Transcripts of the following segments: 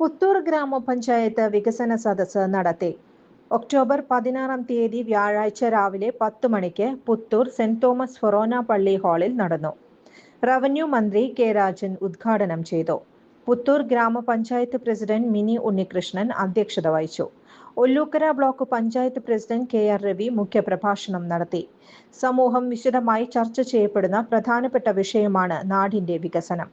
പുത്തൂർ ഗ്രാമപഞ്ചായത്ത് വികസന സദസ് നടത്തി. ഒക്ടോബർ പതിനാറാം തീയതി വ്യാഴാഴ്ച രാവിലെ പത്ത് മണിക്ക് പുത്തൂർ സെന്റ് തോമസ് ഫൊറോന പള്ളി ഹാളിൽ നടന്നു. റവന്യൂ മന്ത്രി കെ രാജൻ ഉദ്ഘാടനം ചെയ്തു. പുത്തൂർ ഗ്രാമപഞ്ചായത്ത് പ്രസിഡന്റ് മിനി ഉണ്ണികൃഷ്ണൻ അധ്യക്ഷത വഹിച്ചു. Ollukkara block panchayat president K R Ravi മുഖ്യപ്രഭാഷണം നടത്തി. സമൂഹം വിശദമായി ചർച്ച ചെയ്യപ്പെടുന്ന പ്രധാനപ്പെട്ട വിഷയമാണ് നാടിന്റെ വികസനം.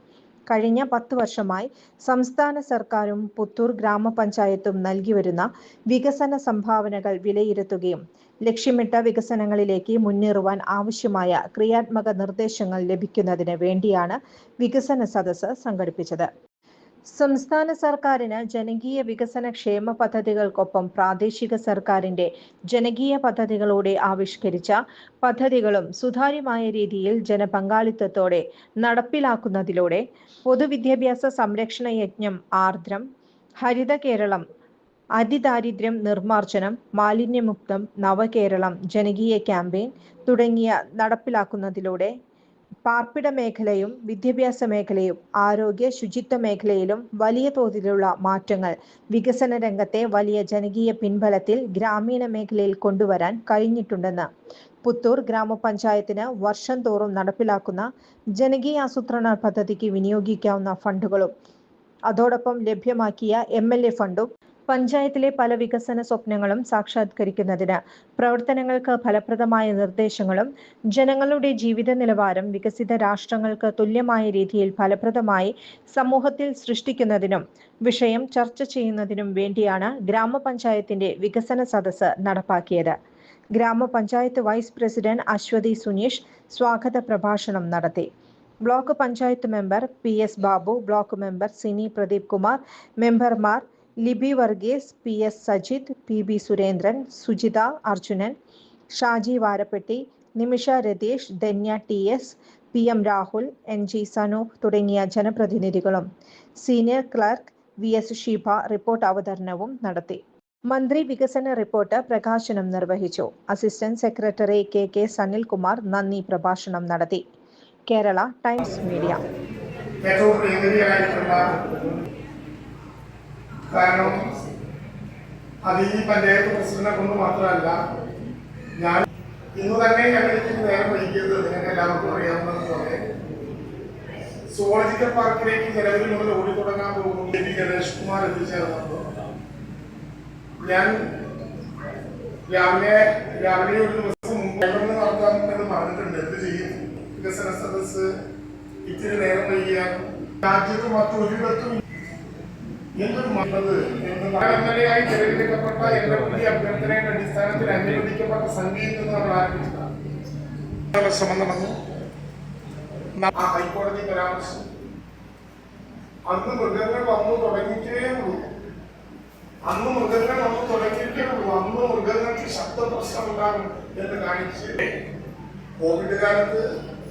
കഴിഞ്ഞ പത്ത് വർഷമായി സംസ്ഥാന സർക്കാരും പുത്തൂർ ഗ്രാമപഞ്ചായത്തും നൽകി വരുന്ന വികസന സംഭാവനകൾ വിലയിരുത്തുകയും ലക്ഷ്യമിട്ട വികസനങ്ങളിലേക്ക് മുന്നേറുവാൻ ആവശ്യമായ ക്രിയാത്മക നിർദ്ദേശങ്ങൾ ലഭിക്കുന്നതിന് വേണ്ടിയാണ് വികസന സദസ്സ് സംഘടിപ്പിച്ചത്. സംസ്ഥാന സർക്കാരിന് ജനകീയ വികസന ക്ഷേമ പദ്ധതികൾക്കൊപ്പം പ്രാദേശിക സർക്കാരിന്റെ ജനകീയ പദ്ധതികളോടെ ആവിഷ്കരിച്ച പദ്ധതികളും സുതാര്യമായ രീതിയിൽ ജനപങ്കാളിത്തത്തോടെ നടപ്പിലാക്കുന്നതിലൂടെ പൊതുവിദ്യാഭ്യാസ സംരക്ഷണ യജ്ഞം ആർദ്രം ഹരിത കേരളം അതിദാരിദ്ര്യം നിർമ്മാർജനം മാലിന്യമുക്തം നവകേരളം ജനകീയ ക്യാമ്പയിൻ തുടങ്ങിയ നടപ്പിലാക്കുന്നതിലൂടെ പാർപ്പിട മേഖലയും വിദ്യാഭ്യാസ മേഖലയും ആരോഗ്യ ശുചിത്വ മേഖലയിലും വലിയ തോതിലുള്ള മാറ്റങ്ങൾ വികസന രംഗത്തെ വലിയ ജനകീയ പിൻബലത്തിൽ ഗ്രാമീണ മേഖലയിൽ കൊണ്ടുവരാൻ കഴിഞ്ഞിട്ടുണ്ടെന്ന് പുത്തൂർ ഗ്രാമപഞ്ചായത്തിന് വർഷം തോറും നടപ്പിലാക്കുന്ന ജനകീയ ആസൂത്രണ പദ്ധതിക്ക് വിനിയോഗിക്കാവുന്ന ഫണ്ടുകളും അതോടൊപ്പം ലഭ്യമാക്കിയ എം എൽ എ ഫണ്ടും പഞ്ചായത്തിലെ പല വികസന സ്വപ്നങ്ങളും സാക്ഷാത്കരിക്കുന്നതിന് പ്രവർത്തനങ്ങൾക്ക് ഫലപ്രദമായ നിർദ്ദേശങ്ങളും ജനങ്ങളുടെ ജീവിത നിലവാരം വികസിത രാഷ്ട്രങ്ങൾക്ക് തുല്യമായ രീതിയിൽ ഫലപ്രദമായി സമൂഹത്തിൽ സൃഷ്ടിക്കുന്നതിനും വിഷയം ചർച്ച ചെയ്യുന്നതിനും വേണ്ടിയാണ് ഗ്രാമപഞ്ചായത്തിന്റെ വികസന സദസ് നടപ്പാക്കിയത്. ഗ്രാമപഞ്ചായത്ത് വൈസ് പ്രസിഡന്റ് അശ്വതി സുനീഷ് സ്വാഗത പ്രഭാഷണം നടത്തി. Block panchayat member P S Babu block member Sini Pradeep Kumar മെമ്പർമാർ Libi Varghese P S Sajith P B Surendran Sujitha Arjunan Shaji Varappetty Nimisha Ratheesh Dhanya T S P M Rahul N G Sanoop തുടങ്ങിയ ജനപ്രതിനിധികളും. Senior clerk V S Sheeba report അവതരണവും നടത്തി. മന്ത്രി വികസന report പ്രകാശനം നിർവഹിച്ചു. Assistant secretary K K Sanilkumar നന്ദി പ്രഭാഷണം നടത്തി. Kerala Times media. കാരണം അത് ഈ പഞ്ചായത്ത് പ്രസിഡന്റിനെ കൊണ്ട് മാത്രമല്ല ഞാൻ ഇന്ന് തന്നെ ഞങ്ങൾക്ക് നേരം വൈകിയത് നിങ്ങൾക്ക് എല്ലാവർക്കും അറിയാവുന്നതുപോലെ സുവോളജിക്കൽ പാർക്കിലേക്ക് ജനുവരി മുതൽ ഓടി തുടങ്ങാൻ പോകുന്നു പി ഗണേഷ് കുമാർ എത്തിച്ചേർന്നു ഞാൻ രാവിലെ രാവിലെ ഒരു ദിവസം മുമ്പ് ഇടപെടൽ നടത്താം എന്ന് പറഞ്ഞിട്ടുണ്ട്. എന്ത് ചെയ്യും? വികസന സദസ് ഇത്തിരി നേരം വൈകിയാൽ രാജ്യത്ത് മറ്റൊരിടത്തും സംഖ്യയിൽ നമ്മൾ ഹൈക്കോടതി പരാമർശം. അന്ന് മൃഗങ്ങൾ വന്നു തുടങ്ങിയിട്ടേ ഉള്ളൂ. അന്ന് മൃഗങ്ങൾ വന്നു തുടങ്ങിയിട്ടേ ഉള്ളൂ. അന്ന് മൃഗങ്ങൾക്ക് ശബ്ദ പ്രശ്നം ഉണ്ടാകും എന്ന് കാണിച്ച് കോവിഡ് കാലത്ത്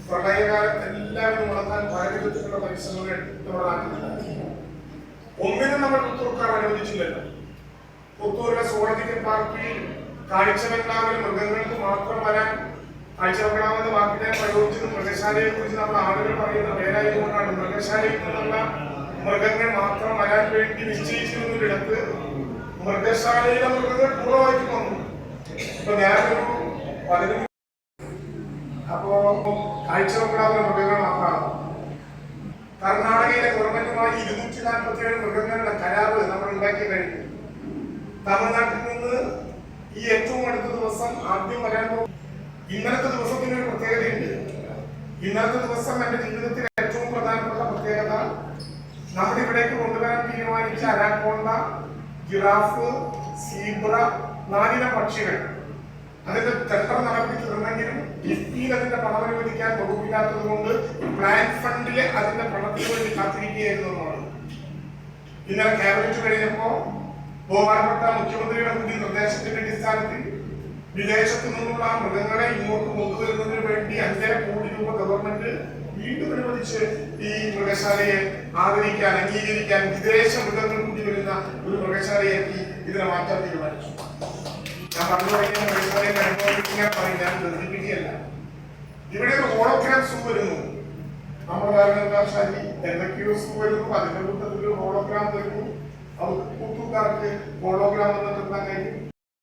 പ്രളയകാലത്ത് എല്ലാവരും വളർത്താൻ പല വിധത്തിലുള്ള പരിശ്രമങ്ങൾ ഒന്നിനും നമ്മൾ പുത്തൂർക്കാർ അനുവദിച്ചില്ലല്ലോ. പുത്തൂരിലെ സോളജിക്കൽ പാർക്കിൽ കാഴ്ചബംഗ്ലാവിൽ മൃഗങ്ങൾക്ക് മാത്രം വരാൻ കാഴ്ചവെക്കണമെന്ന് വാക്കിനെ പ്രയോഗിച്ചത് മൃഗശാലയെ കുറിച്ച് നമ്മൾ ആളുകൾ പറയുന്ന പേരായതുകൊണ്ടാണ്. മൃഗശാലയിൽ നിന്നുള്ള മൃഗങ്ങൾ മാത്രം വരാൻ വേണ്ടി നിശ്ചയിച്ചിരുന്നൊരിടത്ത് മൃഗശാലയിലെ മൃഗങ്ങൾ പൂർണമായിട്ട് വന്നു. ഇപ്പൊ ഞാനൊരു പതിനഞ്ച് അപ്പോ കാഴ്ചവെക്കണമെന്ന മൃഗങ്ങൾ മാത്രമാണ് കർണാടകയിലെ ഗവൺമെന്റുമായി ഇരുന്നൂറ്റി നാൽപ്പത്തി ഏഴ് മൃഗങ്ങളുടെ കരാറ് നമ്മൾ ഉണ്ടാക്കി കഴിഞ്ഞു. തമിഴ്നാട്ടിൽ നിന്ന് ഈ ഏറ്റവും അടുത്ത ദിവസം ആദ്യം വരാൻ പോകും ഇന്നലത്തെ ദിവസത്തിന് ഒരു പ്രത്യേകതയുണ്ട്. ഇന്നലത്തെ ദിവസം എന്റെ ജീവിതത്തിൽ ഏറ്റവും പ്രധാനപ്പെട്ട പ്രത്യേകത നമ്മുടെ ഇവിടേക്ക് കൊണ്ടുവരാൻ തീരുമാനിച്ച അരാക്കോണ്ട ജിറാഫ് സീബ്ര നാലിന പക്ഷികൾ. അതിന്റെ ടെൻഡർ ഈ സ്കീം അതിന്റെ പണം അനുവദിക്കാൻ വകുപ്പില്ലാത്തത് കൊണ്ട് പ്ലാൻ ഫണ്ടിൽ അതിന്റെ പണത്തിന് വേണ്ടി കാത്തിരിക്കുകയായിരുന്നു എന്നുള്ളത് ഇന്നലെ ക്യാബിനറ്റ് കഴിഞ്ഞപ്പോ ബഹുമാനപ്പെട്ട മുഖ്യമന്ത്രിയുടെ കൂടി നിർദ്ദേശത്തിന്റെ അടിസ്ഥാനത്തിൽ വിദേശത്തു നിന്നുള്ള മൃഗങ്ങളെ ഇങ്ങോട്ട് കൊണ്ടുവരുന്നതിന് വേണ്ടി അഞ്ചര കോടി രൂപ ഗവൺമെന്റ് വീണ്ടും അനുവദിച്ച് ഈ മൃഗശാലയെ ആദരിക്കാൻ അംഗീകരിക്കാൻ വിദേശ മൃഗങ്ങൾ കൂടി വരുന്ന ഒരു മൃഗശാലയാക്കി ഇതിനെ മാറ്റാൻ തീരുമാനിച്ചു. ഞാൻ പറഞ്ഞു തുടങ്ങിയ മൃഗശാലയുടെ അനുഭവം പറയും. ഞാൻ ബന്ധിപ്പിക്കുകയല്ല ഇവിടെ ഒരു ഹോളോഗ്രാം സൂ വരുന്നു. നമ്മുടെ കാരണശാലി എന്തൊക്കെയോ സൂ വരുന്നു. അതിന്റെ കൂട്ടത്തിൽ ഹോളോഗ്രാം വരുന്നു. ഫേസ്ബുക്കുകാർക്ക് ഹോളോഗ്രാം എന്നിട്ട്